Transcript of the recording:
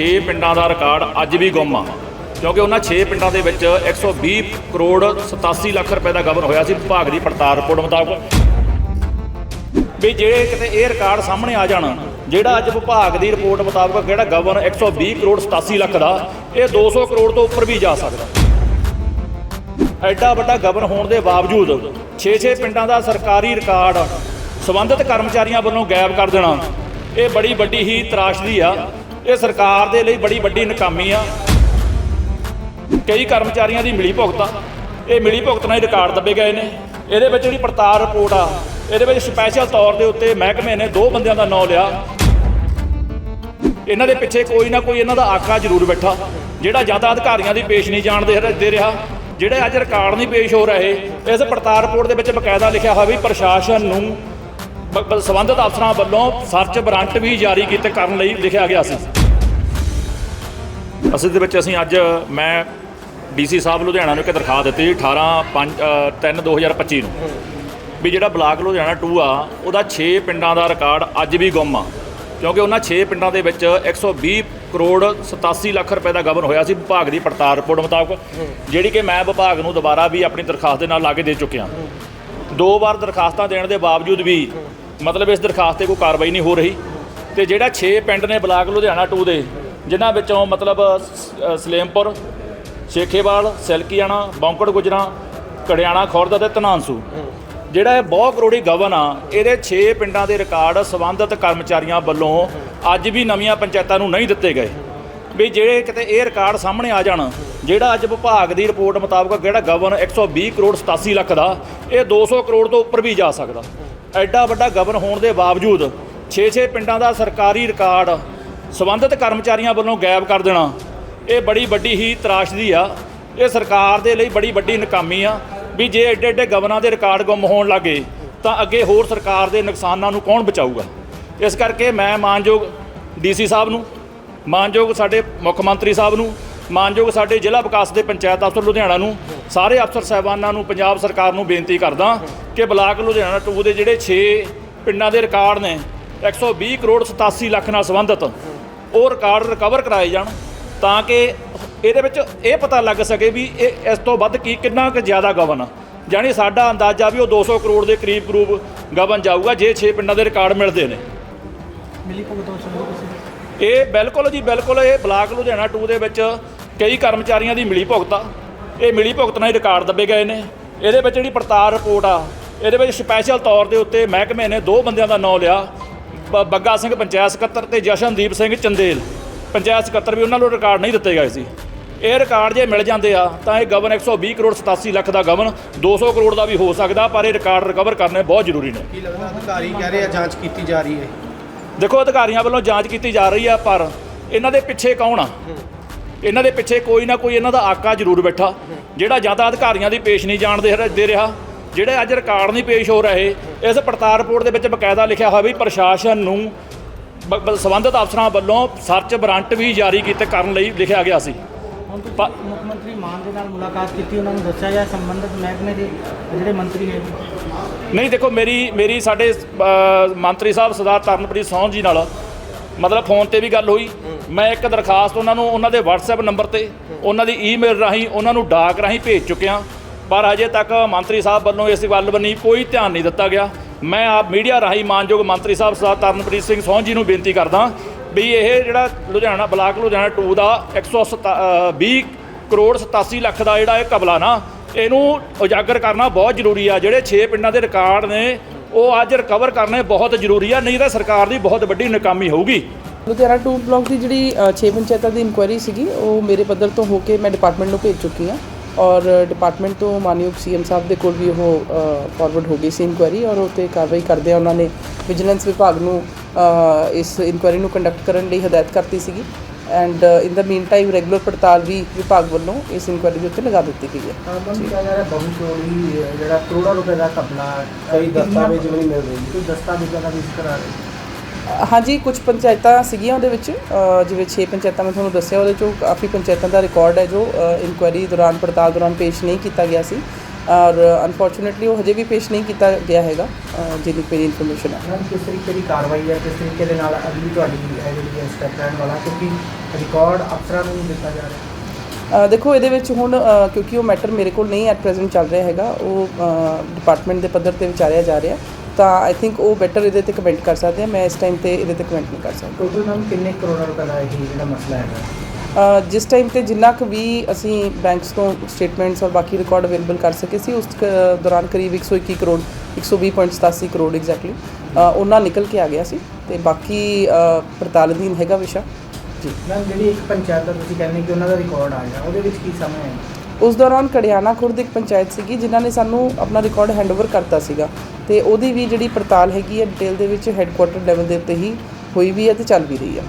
6 ਪਿੰਡਾਂ ਦਾ ਰਿਕਾਰਡ ਅੱਜ ਵੀ ਗੁੰਮ ਆ। ਕਿਉਂਕਿ ਉਹਨਾਂ 6 ਪਿੰਡਾਂ ਦੇ ਵਿੱਚ 120 ਕਰੋੜ 87 ਲੱਖ ਰੁਪਏ ਦਾ ਗਬਨ ਹੋਇਆ ਸੀ ਵਿਭਾਗ ਦੀ ਪੜਤਾਲ ਰਿਪੋਰਟ ਮੁਤਾਬਕ। ਵੀ ਜਿਹੜੇ ਕਿਤੇ ਇਹ ਰਿਕਾਰਡ ਸਾਹਮਣੇ ਆ ਜਾਣ, ਜਿਹੜਾ ਅੱਜ ਵਿਭਾਗ ਦੀ ਰਿਪੋਰਟ ਮੁਤਾਬਕ ਜਿਹੜਾ ਗਵਨ 120 ਕਰੋੜ 87 ਲੱਖ ਦਾ, ਇਹ 200 ਕਰੋੜ ਤੋਂ ਉੱਪਰ ਵੀ ਜਾ ਸਕਦਾ। ਐਡਾ ਵੱਡਾ ਗਵਨ ਹੋਣ ਦੇ ਬਾਵਜੂਦ 6-6 ਪਿੰਡਾਂ ਦਾ ਸਰਕਾਰੀ ਰਿਕਾਰਡ ਸਬੰਧਿਤ ਕਰਮਚਾਰੀਆਂ ਵੱਲੋਂ ਗਾਇਬ ਕਰ ਦੇਣਾ, ਇਹ ਬੜੀ ਵੱਡੀ ਹੀ ਤਰਾਸ਼ਦੀ ਆ। ਇਹ ਸਰਕਾਰ ਦੇ ਲਈ ਬੜੀ ਵੱਡੀ ਨਕਾਮੀ ਆ। ਕਈ ਕਰਮਚਾਰੀਆਂ ਦੀ ਮਿਲੀ ਭੁਗਤ। ਆ ਇਹ ਮਿਲੀ ਭੁਗਤ ਨਾਲ ਹੀ ਰਿਕਾਰਡ ਦੱਬੇ ਗਏ ਨੇ। ਇਹਦੇ ਵਿੱਚ ਜਿਹੜੀ ਪੜਤਾਲ ਰਿਪੋਰਟ ਆ, ਇਹਦੇ ਵਿੱਚ ਸਪੈਸ਼ਲ ਤੌਰ ਦੇ ਉੱਤੇ ਮਹਿਕਮੇ ਨੇ ਦੋ ਬੰਦਿਆਂ ਦਾ ਨਾਂ ਲਿਆ। ਇਹਨਾਂ ਦੇ ਪਿੱਛੇ ਕੋਈ ਨਾ ਕੋਈ ਇਹਨਾਂ ਦਾ ਆਕਾ ਜ਼ਰੂਰ ਬੈਠਾ, ਜਿਹੜਾ ਜ਼ਿਆਦਾ ਅਧਿਕਾਰੀਆਂ ਦੀ ਪੇਸ਼ ਨਹੀਂ ਜਾਣ ਦੇ ਰਿਹਾ। ਜਿਹੜੇ ਅੱਜ ਰਿਕਾਰਡ ਨਹੀਂ ਪੇਸ਼ ਹੋ ਰਹੇ, ਇਸ ਪੜਤਾਲ ਰਿਪੋਰਟ ਦੇ ਵਿੱਚ ਬਕਾਇਦਾ ਲਿਖਿਆ ਹੋਇਆ ਵੀ ਪ੍ਰਸ਼ਾਸਨ ਨੂੰ ਬ- ਸੰਬੰਧਿਤ ਅਫਸਰਾਂ ਵੱਲੋਂ ਸਰਚ ਵਾਰੰਟ ਵੀ ਜਾਰੀ ਕੀਤੇ ਕਰਨ ਲਈ ਲਿਖਿਆ ਗਿਆ ਸੀ। ਅਸਲ ਦੇ ਵਿੱਚ ਅਸੀਂ ਅੱਜ ਮੈਂ ਡੀਸੀ ਸਾਹਿਬ ਲੁਧਿਆਣਾ ਨੂੰ ਇੱਕ ਦਰਖਾਸਤ ਦਿੱਤੀ 18 5 3 2025 ਨੂੰ। ਵੀ ਜਿਹੜਾ ਬਲਾਕ ਲੁਧਿਆਣਾ 2 ਆ, ਉਹਦਾ 6 ਪਿੰਡਾਂ ਦਾ ਰਿਕਾਰਡ ਅੱਜ ਵੀ ਗੁੰਮ ਆ। ਕਿਉਂਕਿ ਉਹਨਾਂ 6 ਪਿੰਡਾਂ ਦੇ ਵਿੱਚ 120 ਕਰੋੜ 87 ਲੱਖ ਰੁਪਏ ਦਾ ਗਬਨ ਹੋਇਆ ਸੀ ਵਿਭਾਗ ਦੀ ਪੜਤਾਲ ਰਿਪੋਰਟ ਮੁਤਾਬਕ, ਜਿਹੜੀ ਕਿ ਮੈਂ ਵਿਭਾਗ ਨੂੰ ਦੁਬਾਰਾ ਵੀ ਆਪਣੀ ਦਰਖਾਸਤ ਦੇ ਨਾਲ ਲਾ ਕੇ ਦੇ ਚੁੱਕਿਆ। ਦੋ ਵਾਰ ਦਰਖਾਸਤਾਂ ਦੇਣ ਦੇ ਬਾਵਜੂਦ ਵੀ ਮਤਲਬ ਇਸ ਦਰਖਾਸਤ ਤੇ ਕੋਈ ਕਾਰਵਾਈ ਨਹੀਂ ਹੋ ਰਹੀ। ਤੇ ਜਿਹੜਾ 6 ਪਿੰਡ ਨੇ ਬਲਾਕ ਲੁਧਿਆਣਾ 2 ਦੇ ਜਿਨ੍ਹਾਂ ਵਿੱਚੋਂ ਮਤਲਬ ਸ- ਸਲੇਮਪੁਰ, ਸ਼ੇਖੇਵਾਲ, ਸਿਲਕੀਆਣਾ, ਬੌਂਕੜ ਗੁਜਰਾ, ਕੜਿਆਣਾ ਖੁਰਦ ਅਤੇ ਧਨਾਂਸੂ। ਜਿਹੜਾ ਇਹ ਬਹੁਤ ਕਰੋੜੀ ਗਵਨ ਆ, ਇਹਦੇ 6 ਪਿੰਡਾਂ ਦੇ ਰਿਕਾਰਡ ਸੰਬੰਧਿਤ ਕਰਮਚਾਰੀਆਂ ਵੱਲੋਂ ਅੱਜ ਵੀ ਨਵੀਆਂ ਪੰਚਾਇਤਾਂ ਨੂੰ ਨਹੀਂ ਦਿੱਤੇ ਗਏ। ਵੀ ਜਿਹੜੇ ਕਿਤੇ ਇਹ ਰਿਕਾਰਡ ਸਾਹਮਣੇ ਆ ਜਾਣ, ਜਿਹੜਾ ਅੱਜ ਵਿਭਾਗ ਦੀ ਰਿਪੋਰਟ ਮੁਤਾਬਕ ਜਿਹੜਾ ਗਵਨ 120 ਕਰੋੜ 87 ਲੱਖ ਦਾ, ਇਹ 200 ਕਰੋੜ ਤੋਂ ਉੱਪਰ ਵੀ ਜਾ ਸਕਦਾ। ਐਡਾ ਵੱਡਾ ਗਵਨ ਹੋਣ ਦੇ ਬਾਵਜੂਦ 6-6 ਪਿੰਡਾਂ ਦਾ ਸਰਕਾਰੀ ਰਿਕਾਰਡ ਸੰਬੰਧਿਤ ਕਰਮਚਾਰੀਆਂ ਵੱਲੋਂ ਗਾਇਬ ਕਰ ਦੇਣਾ। ਇਹ ਬੜੀ ਵੱਡੀ ਹੀ ਤਰਾਸ਼ਦੀ ਆ। ਇਹ ਸਰਕਾਰ ਦੇ ਲਈ ਬੜੀ ਵੱਡੀ ਨਕਾਮੀ ਆ ਵੀ ਜੇ ਐਡੇ ਐਡੇ ਗਵਨਾਂ ਦੇ ਰਿਕਾਰਡ ਗੁੰਮ ਹੋਣ ਲੱਗੇ, ਤਾਂ ਅੱਗੇ ਹੋਰ ਸਰਕਾਰ ਦੇ ਨੁਕਸਾਨਾਂ ਨੂੰ ਕੌਣ ਬਚਾਊਗਾ? ਇਸ ਕਰਕੇ ਮੈਂ ਮਾਨਯੋਗ ਡੀਸੀ ਸਾਹਿਬ ਨੂੰ, ਮਾਨਯੋਗ ਸਾਡੇ ਮੁੱਖ ਮੰਤਰੀ ਸਾਹਿਬ ਨੂੰ, ਮਾਨਯੋਗ ਸਾਡੇ ਜ਼ਿਲ੍ਹਾ ਵਿਕਾਸ ਦੇ ਪੰਚਾਇਤ ਅਫਸਰ ਲੁਧਿਆਣਾ ਨੂੰ, ਸਾਰੇ ਅਫਸਰ ਸਾਹਿਬਾਨਾਂ ਨੂੰ, ਪੰਜਾਬ ਸਰਕਾਰ ਨੂੰ ਬੇਨਤੀ ਕਰਦਾ ਕਿ ਬਲਾਕ ਲੁਧਿਆਣਾ 2 ਦੇ ਜਿਹੜੇ 6 ਪਿੰਡਾਂ ਦੇ ਰਿਕਾਰਡ ਨੇ 120 ਕਰੋੜ 87 ਲੱਖ ਨਾਲ ਸੰਬੰਧਿਤ ਉਹ ਰਿਕਾਰਡ ਰਿਕਵਰ ਕਰਾਏ ਜਾਣ ਤਾਂ ਕਿ ਇਹਦੇ ਵਿੱਚ ਇਹ ਪਤਾ ਲੱਗ ਸਕੇ ਵੀ ਇਹ ਇਸ ਤੋਂ ਵੱਧ ਕੀ ਕਿੰਨਾ ਕੁ ਜ਼ਿਆਦਾ ਗਵਨ ਆ। ਜਾਣੀ ਸਾਡਾ ਅੰਦਾਜ਼ਾ ਵੀ ਉਹ 200 ਕਰੋੜ ਦੇ ਕਰੀਬ ਕਰੂਬ ਗਵਨ ਜਾਊਗਾ ਜੇ 6 ਪਿੰਡਾਂ ਦੇ ਰਿਕਾਰਡ ਮਿਲਦੇ ਨੇ। ਮਿਲੀ ਭੁਗਤ ਤੁਸੀਂ? ਇਹ ਬਿਲਕੁਲ ਜੀ ਬਿਲਕੁਲ ਇਹ ਬਲਾਕ ਲੁਧਿਆਣਾ 2 ਦੇ ਵਿੱਚ ਕਈ ਕਰਮਚਾਰੀਆਂ ਦੀ ਮਿਲੀ ਭੁਗਤ ਇਹ ਮਿਲੀ ਭੁਗਤ ਨਾਲ ਹੀ ਰਿਕਾਰਡ ਦੱਬੇ ਗਏ ਨੇ। ਇਹਦੇ ਵਿੱਚ ਜਿਹੜੀ ਪੜਤਾਲ ਰਿਪੋਰਟ ਆ ਇਹਦੇ ਵਿੱਚ ਸਪੈਸ਼ਲ ਤੌਰ ਦੇ ਉੱਤੇ ਮਹਿਕਮੇ ਨੇ ਦੋ ਬੰਦਿਆਂ ਦਾ ਨਾਂ ਲਿਆ। ਬੱਗਾ ਸਿੰਘ ਪੰਚਾਇਤ ਸਕੱਤਰ ਤੇ ਜਸ਼ਨਦੀਪ ਸਿੰਘ ਚੰਦੇਲ। ਪੰਚਾਇਤ ਸਕੱਤਰ ਵੀ ਉਹਨਾਂ ਨੂੰ ਰਿਕਾਰਡ ਨਹੀਂ ਦਿੱਤੇ ਗਏ ਸੀ। ਇਹ ਰਿਕਾਰਡ ਜੇ ਮਿਲ ਜਾਂਦੇ ਆ ਤਾਂ ਇਹ ਗਵਨ 120 ਕਰੋੜ 87 ਲੱਖ ਦਾ ਗਵਨ 200 ਕਰੋੜ ਦਾ ਵੀ ਹੋ ਸਕਦਾ ਪਰ ਇਹ ਰਿਕਾਰਡ ਰਿਕਵਰ ਕਰਨੇ ਬਹੁਤ ਜ਼ਰੂਰੀ ਨੇ। ਕੀ ਲੱਗਦਾ ਅਧਿਕਾਰੀ ਕਹਿ ਰਹੇ ਆ ਜਾਂਚ ਕੀਤੀ ਜਾ ਰਹੀ ਹੈ? ਦੇਖੋ ਅਧਿਕਾਰੀਆਂ ਵੱਲੋਂ ਜਾਂਚ ਕੀਤੀ ਜਾ ਰਹੀ ਆ ਪਰ ਇਹਨਾਂ ਦੇ ਪਿੱਛੇ ਕੌਣ ਆ? ਇਹਨਾਂ ਦੇ ਪਿੱਛੇ ਕੋਈ ਨਾ ਕੋਈ ਇਹਨਾਂ ਦਾ ਆਕਾ ਜ਼ਰੂਰ ਬੈਠਾ ਜਿਹੜਾ ਜ਼ਿਆਦਾ ਅਧਿਕਾਰੀਆਂ ਦੀ ਪੇਸ਼ ਨਹੀਂ ਜਾਣ ਦੇ ਰਿਹਾ। ਜਿਹੜੇ ਅੱਜ ਰਿਕਾਰਡ ਨਹੀਂ ਪੇਸ਼ ਹੋ ਰਹੇ ਇਸ ਪੜਤਾਲ ਰਿਪੋਰਟ ਦੇ ਵਿੱਚ ਬਕਾਇਦਾ ਲਿਖਿਆ ਹੋਇਆ ਵੀ ਪ੍ਰਸ਼ਾਸਨ ਨੂੰ ਸੰਬੰਧਿਤ ਅਫਸਰਾਂ ਵੱਲੋਂ ਸਰਚ ਵਾਰੰਟ ਵੀ ਜਾਰੀ ਕੀਤੇ ਕਰਨ ਲਈ ਲਿਖਿਆ ਗਿਆ ਸੀ। ਹੁਣ ਤੁਸੀਂ ਪ- ਮੁੱਖ ਮੰਤਰੀ ਮਾਨ ਦੇ ਨਾਲ ਮੁਲਾਕਾਤ ਕੀਤੀ ਉਹਨਾਂ ਨੂੰ ਦੱਸਿਆ ਜਾਂ ਸੰਬੰਧਿਤ ਮਹਿਕਮੇ ਦੇ ਜਿਹੜੇ ਮੰਤਰੀ ਹੈ ਨਹੀਂ ਦੇਖੋ ਮੇਰੀ ਮੇਰੀ ਸਾਡੇ ਮੰਤਰੀ ਸਾਹਿਬ ਸਰਦਾਰ ਤਰਨਪ੍ਰੀਤ ਸੌਂਹ ਜੀ ਨਾਲ ਮਤਲਬ ਫੋਨ ਤੇ ਵੀ ਗੱਲ ਹੋਈ। ਮੈਂ ਇੱਕ ਦਰਖਾਸਤ ਉਹਨਾਂ ਨੂੰ ਉਹਨਾਂ ਦੇ WhatsApp ਨੰਬਰ ਤੇ ਉਹਨਾਂ ਦੀ ਈਮੇਲ ਰਾਹੀਂ ਉਹਨਾਂ ਨੂੰ ਡਾਕ ਰਾਹੀਂ ਭੇਜ ਚੁੱਕਿਆ। ਪਰ ਅਜੇ ਤੱਕ ਮੰਤਰੀ ਸਾਹਿਬ ਵੱਲੋਂ ਇਸ ਗੱਲ ਬੰਨੀ ਕੋਈ ਧਿਆਨ ਨਹੀਂ ਦਿੱਤਾ ਗਿਆ। ਮੈਂ ਆਪ ਮੀਡੀਆ ਰਾਹੀਂ ਮਾਨਯੋਗ ਮੰਤਰੀ ਸਾਹਿਬ ਸਰਦਾਰ ਤਰਨਪ੍ਰੀਤ ਸਿੰਘ ਸੌਂਹ ਜੀ ਨੂੰ ਬੇਨਤੀ ਕਰਦਾ ਵੀ ਇਹ ਜਿਹੜਾ ਲੁਧਿਆਣਾ, ਬਲਾਕ ਲੁਧਿਆਣਾ 2 ਦਾ 120 ਕਰੋੜ 87 ਲੱਖ ਦਾ ਜਿਹੜਾ ਇਹ ਕਬਲਾ ਨਾ, ਇਹਨੂੰ ਉਜਾਗਰ ਕਰਨਾ ਬਹੁਤ ਜ਼ਰੂਰੀ ਆ। ਜਿਹੜੇ 6 ਪਿੰਡਾਂ ਦੇ ਰਿਕਾਰਡ ਨੇ, ਉਹ ਅੱਜ ਰਿਕਵਰ ਕਰਨੇ ਬਹੁਤ ਜ਼ਰੂਰੀ ਆ, ਨਹੀਂ ਤਾਂ ਸਰਕਾਰ ਦੀ ਬਹੁਤ ਵੱਡੀ ਨਾਕਾਮੀ ਹੋਊਗੀ। ਲੁਧਿਆਣਾ 2 ਬਲਾਕ ਦੀ ਜਿਹੜੀ 6 ਪੰਚਾਇਤਾਂ ਦੀ ਇਨਕੁਆਇਰੀ ਸੀਗੀ, ਉਹ ਮੇਰੇ ਪੱਧਰ ਤੋਂ ਹੋ ਕੇ ਮੈਂ ਡਿਪਾਰਟਮੈਂਟ ਨੂੰ ਭੇਜ ਚੁੱਕੀ ਹਾਂ। ਔਰ ਡਿਪਾਰਟਮੈਂਟ ਤੋਂ ਮਾਨਯੋਗ ਸੀਐਮ ਸਾਹਿਬ ਦੇ ਕੋਲ ਵੀ ਉਹ ਫਾਰਵਰਡ ਹੋ ਗਈ ਸੀ ਇਨਕੁਆਇਰੀ ਔਰ ਉਹ 'ਤੇ ਕਾਰਵਾਈ ਕਰਦੇ ਆ। ਉਹਨਾਂ ਨੇ ਵਿਜੀਲੈਂਸ ਵਿਭਾਗ ਨੂੰ ਇਸ ਇਨਕੁਆਇਰੀ ਨੂੰ ਕੰਡਕਟ ਕਰਨ ਲਈ ਹਦਾਇਤ ਕਰਤੀ ਸੀਗੀ। And in the meantime regular ਪੜਤਾਲ ਵੀ ਵਿਭਾਗ ਵੱਲੋਂ ਇਸ ਇਨਕੁਆਇਰੀ ਦੇ ਉੱਤੇ ਲਗਾ ਦਿੱਤੀ ਗਈ ਹੈ। ਬੰਦ ਕਿਹਾ ਜਾ ਰਿਹਾ ਬਹੁ ਚੋਰੀ ਜਿਹੜਾ ਕਰੋੜਾਂ ਰੁਪਏ ਦਾ ਘਪਲਾ ਕਈ ਦਸਤਾਵੇਜ਼ ਵੀ ਨਹੀਂ ਮਿਲ ਰਹੇ ਕੋਈ ਦਸਤਾਵੇਜ਼ਾਂ ਦਾ ਵੀ ਜ਼ਿਕਰ ਆ ਰਿਹਾ ਹਾਂਜੀ ਕੁਝ ਪੰਚਾਇਤਾਂ ਸੀਗੀਆਂ ਉਹਦੇ ਵਿੱਚ ਜਿਵੇਂ 6 ਪੰਚਾਇਤਾਂ ਮੈਂ ਤੁਹਾਨੂੰ ਦੱਸਿਆ ਉਹਦੇ ਚੋਂ ਕਾਫੀ ਪੰਚਾਇਤਾਂ ਦਾ ਰਿਕਾਰਡ ਹੈ ਜੋ ਇਨਕੁਆਇਰੀ ਦੌਰਾਨ ਪੜਤਾਲ ਦੌਰਾਨ ਪੇਸ਼ ਨਹੀਂ ਕੀਤਾ ਗਿਆ ਸੀ। ਔਰ ਅਨਫੋਰਚੂਨੇਟਲੀ ਉਹ ਹਜੇ ਵੀ ਪੇਸ਼ ਨਹੀਂ ਕੀਤਾ ਗਿਆ ਹੈਗਾ ਜਿੰਨੀ ਮੇਰੀ ਇਨਫੋਰਮੇਸ਼ਨ ਹੈ। ਕਿਸ ਤਰੀਕੇ ਦੀ ਕਾਰਵਾਈ ਹੈ ਕਿਸ ਤਰੀਕੇ ਦੇ ਨਾਲ ਅਗਲੀ ਤੁਹਾਡੀ ਹੈ ਜਿਹੜੀ ਸਟੈਪ ਲੈਣ ਵਾਲਾ ਕਿਉਂਕਿ ਰਿਕਾਰਡ ਅਫਸਰਾਂ ਨੂੰ ਦਿੱਤਾ ਜਾ ਰਿਹਾ ਦੇਖੋ ਇਹਦੇ ਵਿੱਚ ਹੁਣ ਕਿਉਂਕਿ ਉਹ ਮੈਟਰ ਮੇਰੇ ਕੋਲ ਨਹੀਂ ਐਟ ਪ੍ਰੈਜ਼ੈਂਟ ਚੱਲ ਰਿਹਾ ਹੈਗਾ ਉਹ ਡਿਪਾਰਟਮੈਂਟ ਦੇ ਪੱਧਰ ਤੇ ਵਿਚਾਰਿਆ ਜਾ ਰਿਹਾ। ਤਾਂ ਆਈ ਥਿੰਕ ਉਹ ਬੈਟਰ ਇਹਦੇ ਤੇ ਕਮੈਂਟ ਕਰ ਸਕਦੇ ਆ। ਮੈਂ ਇਸ ਟਾਈਮ ਤੇ ਇਹਦੇ ਤੇ ਕਮੈਂਟ ਨਹੀਂ ਕਰ ਸਕਦਾ। ਟੋਟਲ ਮੈਮ ਕਿੰਨੇ ਕਰੋੜ ਰੁਪਏ ਦਾ ਇਹ ਜਿਹੜਾ ਮਸਲਾ ਹੈਗਾ? ਜਿਸ ਟਾਈਮ ਤੇ ਜਿੰਨਾ ਕੁ ਵੀ ਅਸੀਂ ਬੈਂਕਸ ਤੋਂ ਸਟੇਟਮੈਂਟਸ ਔਰ ਬਾਕੀ ਰਿਕਾਰਡ ਅਵੇਲੇਬਲ ਕਰ ਸਕੇ ਸੀ ਉਸ ਕ- ਦੌਰਾਨ ਕਰੀਬ 121 ਕਰੋੜ 120.87 ਕਰੋੜ ਐਗਜ਼ੈਕਟਲੀ ਉਹਨਾਂ ਨਿਕਲ ਕੇ ਆ ਗਿਆ ਸੀ। ਤੇ ਬਾਕੀ ਅ, ਪੜਤਾਲ ਅਧੀਨ ਹੈਗਾ ਵਿਸ਼ਾ। ਜੀ। ਮੈਮ ਜਿਹੜੀ ਇੱਕ ਪੰਚਾਇਤ ਦਾ ਤੁਸੀਂ ਕਹਿੰਦੇ ਕਿ ਉਹਨਾਂ ਦਾ ਰਿਕਾਰਡ ਆ ਗਿਆ ਉਹਦੇ ਵਿੱਚ ਕੀ ਸਮਝ ਹੈ? ਉਸ ਦੌਰਾਨ ਕੜਿਆਣਾ ਖੁਰਦ ਇੱਕ ਪੰਚਾਇਤ ਸੀਗੀ, ਜਿਨ੍ਹਾਂ ਨੇ ਸਾਨੂੰ ਆਪਣਾ ਰਿਕਾਰਡ ਹੈਂਡਓਵਰ ਕਰਤਾ ਸੀਗਾ। ਤੇ ਉਹਦੀ ਵੀ ਜਿਹੜੀ ਪੜਤਾਲ ਹੈਗੀ ਹੈ ਡਿਟੇਲ ਦੇ ਵਿੱਚ ਹੈੱਡਕੁਆਟਰ ਲੈਵਲ ਦੇ ਉੱਤੇ ਹੀ ਹੋਈ ਵੀ ਹੈ ਤੇ ਚੱਲ ਵੀ ਰਹੀ ਹੈ।